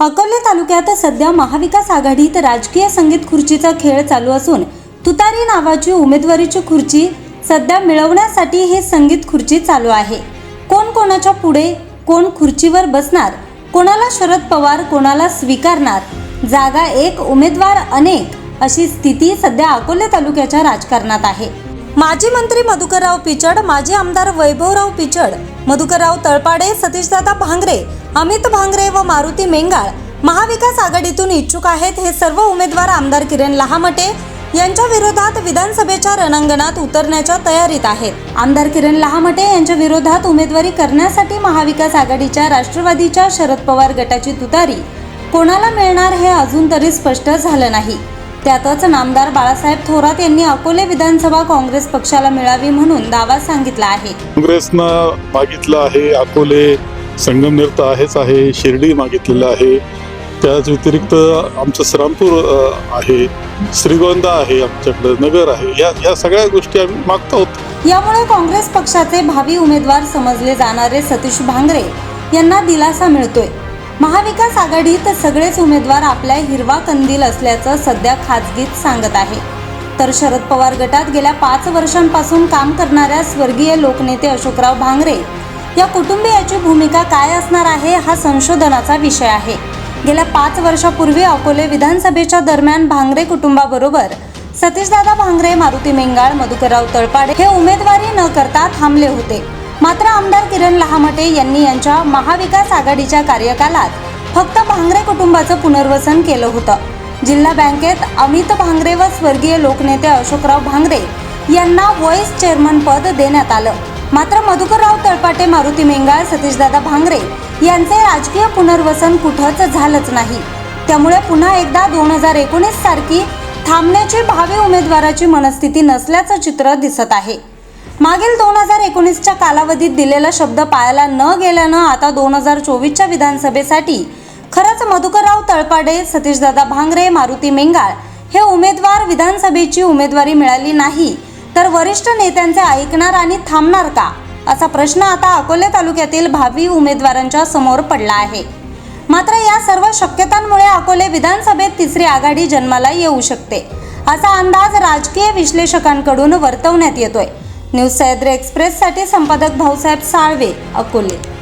अकोले तालुक्यात सध्या महाविकास आघाडीत राजकीय संगीत खुर्चीचा खेळ चालू असून तुतारी नावाची उमेदवारीची खुर्ची सध्या मिळवण्यासाठी हे संगीत खुर्ची चालू आहे. कोण कोणाच्या पुढे कोण खुर्चीवर बसणार कोणाला शरद पवार कोणाला स्वीकारणार जागा एक उमेदवार अनेक अशी स्थिती सध्या अकोले तालुक्याच्या राजकारणात आहे. माजी मंत्री मधुकरराव पिचड माजी आमदार वैभवराव पिचड मधुकरराव तळपाडे सतीशदादा भांगरे अमित भांगरे व मारुती मेंगाळ महाविकास आघाडीतून इच्छुक आहेत हे सर्व उमेदवार आमदार किरण लहामटे यांच्या विरोधात विधानसभेच्या रणांगणात उतरण्याच्या तयारीत आहेत. आमदार किरण लहामटे यांच्या विरोधात उमेदवारी करण्यासाठी महाविकास आघाडीच्या राष्ट्रवादीच्या शरद पवार गटाची तुतारी. कोणाला मिळणार हे अजून तरी स्पष्ट झालं नाही. त्यातच नामदार बाळासाहेब थोरात यांनी अकोले विधानसभा काँग्रेस पक्षाला मिळावी म्हणून दावा सांगितला आहे. काँग्रेसनं मागितलं आहे अकोले संगमनेर तर आहेच आहे शिर्डी मागितलेलं आहे. त्याच व्यतिरिक्त आमचं श्रामपूर आहे श्रीगोंदा आहे आमच्याकडं नगर आहे. या या सगळ्या गोष्टी आम्ही मागतो आहोत. यामुळे काँग्रेस पक्षाचे भावी उमेदवार समजले जाणारे सतीश भांगरे यांना दिलासा मिळतोय. महाविकास आघाडीत सगळेच उमेदवार आपल्या हिरवा कंदील असल्याचं सध्या खाजगीत सांगत आहे. तर शरद पवार गटात गेल्या पाच वर्षांपासून काम करणाऱ्या स्वर्गीय लोकनेते अशोकराव भांगरे या कुटुंबियाची भूमिका काय असणार आहे हा संशोधनाचा विषय आहे. गेल्या पाच वर्षापूर्वी अकोले विधानसभेच्या दरम्यान भांगरे कुटुंबाबरोबर सतीशदादा भांगरे मारुती मेंगाळ मधुकरराव तळपाडे हे उमेदवारी न करता थांबले होते. मात्र आमदार किरण लहामटे यांनी यांच्या महाविकास आघाडीच्या कार्यकालात फक्त भांगरे कुटुंबाचं पुनर्वसन केलं होतं. जिल्हा बँकेत अमित भांगरे व स्वर्गीय लोकनेते अशोकराव भांगरे यांना व्हॉइस चेअरमन पद देण्यात आलं. मात्र मधुकरराव तळपाटे मारुती मेंगाळ सतीशदादा भांगरे यांचे राजकीय पुनर्वसन कुठंच झालंच नाही. त्यामुळे पुन्हा एकदा दोन हजार एकोणीस सारखी थांबण्याची भावी उमेदवाराची मनस्थिती नसल्याचं चित्र दिसत आहे. मागील दोन हजार एकोणीसच्या कालावधीत दिलेला शब्द पाळला न गेल्यानं आता दोन हजार चोवीसच्या विधानसभेसाठी खरंच मधुकरराव तळपाडे सतीशदादा भांगरे मारुती मेंगाळ हे उमेदवार विधानसभेची उमेदवारी मिळाली नाही. तर वरिष्ठ नेत्यांचे ऐकणार आणि थांबणार का? असा प्रश्न आता अकोले तालुक्यातील भावी उमेदवारांच्या समोर पडला आहे. मात्र या सर्व शक्यतांमुळे अकोले विधानसभेत तिसरी आघाडी जन्माला येऊ शकते असा अंदाज राजकीय विश्लेषकांकडून वर्तवण्यात येतोय. न्यूज सह्याद्री एक्सप्रेससाठी संपादक भाऊसाहेब साळवे अकोले.